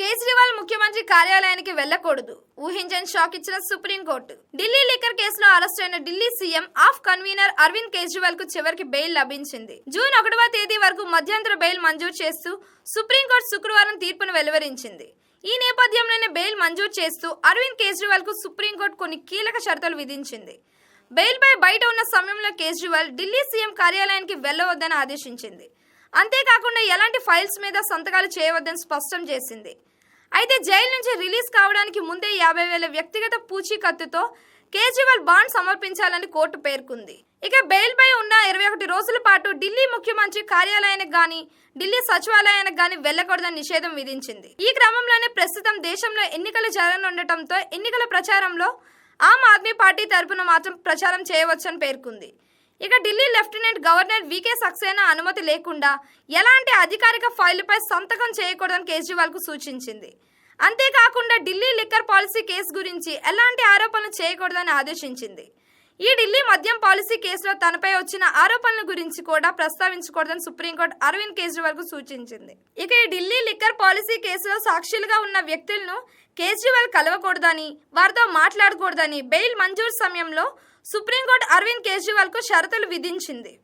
కేజ్రీవాల్ ముఖ్యమంత్రి కార్యాలయానికి వెళ్ళకూడదు ఊహించని షాక్ ఇచ్చిన సుప్రీంకోర్టు. ఢిల్లీ లిక్కర్ కేసులో అరెస్ట్ అయిన ఢిల్లీ సీఎం ఆఫ్ కన్వీనర్ అరవింద్ కేజ్రీవాల్కు చివరికి బెయిల్ లభించింది. జూన్ ఒకటవ తేదీ వరకు మధ్యంతర బెయిల్ మంజూరు చేస్తూ సుప్రీంకోర్టు శుక్రవారం తీర్పును వెలువరించింది. ఈ నేపథ్యంలోనే బెయిల్ మంజూరు చేస్తూ అరవింద్ కేజ్రీవాల్కు సుప్రీంకోర్టు కొన్ని కీలక షరతులు విధించింది. బెయిల్పై బయట ఉన్న సమయంలో కేజ్రీవాల్ ఢిల్లీ సీఎం కార్యాలయానికి వెళ్ళవద్దని ఆదేశించింది. అంతేకాకుండా ఎలాంటి ఫైల్స్ మీద సంతకాలు చేయవద్దని స్పష్టం చేసింది. అయితే జైలు నుంచి రిలీజ్ కావడానికి ముందే యాభై వేల వ్యక్తిగత పూచీకత్తుతో కేజ్రీవాల్ బాండ్ సమర్పించాలని కోర్టు పేర్కొంది. ఇక బెయిల్ పై ఉన్న ఇరవై ఒకటి రోజుల పాటు ఢిల్లీ ముఖ్యమంత్రి కార్యాలయానికి గాని ఢిల్లీ సచివాలయానికి గాని వెళ్ళకూడదని నిషేధం విధించింది. ఈ క్రమంలోనే ప్రస్తుతం దేశంలో ఎన్నికలు జరగనుండటంతో ఎన్నికల ప్రచారంలో ఆమ్ ఆద్మీ పార్టీ తరపున మాత్రం ప్రచారం చేయవచ్చని పేర్కొంది. ఇక Delhi lieutenant governor VK Saxena అనుమతి లేకుండా ఎలాంటి అధికారిక ఫైలుపై సంతకం చేయకూడదని కేజ్రీవాల్కు సూచించింది. అంతేకాకుండా ఢిల్లీ లిక్కర్ పాలసీ కేసు గురించి ఎలాంటి ఆరోపణలు చేయకూడదని ఆదేశించింది. ఈ ఢిల్లీ మద్యం పాలసీ కేసులో తనపై వచ్చిన ఆరోపణల గురించి కూడా ప్రస్తావించకూడదని సుప్రీంకోర్టు అరవింద్ కేజ్రీవాల్కు సూచించింది. ఇక ఈ ఢిల్లీ లిక్కర్ పాలసీ కేసులో సాక్షులుగా ఉన్న వ్యక్తులను కేజ్రీవాల్ కలవకూడదని వారితో మాట్లాడకూడదని బెయిల్ మంజూరు సమయంలో సుప్రీంకోర్టు అరవింద్ కేజ్రీవాల్కు షరతులు విధించింది.